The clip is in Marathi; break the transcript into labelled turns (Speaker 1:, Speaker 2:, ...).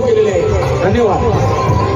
Speaker 1: केलेले आहे. धन्यवाद.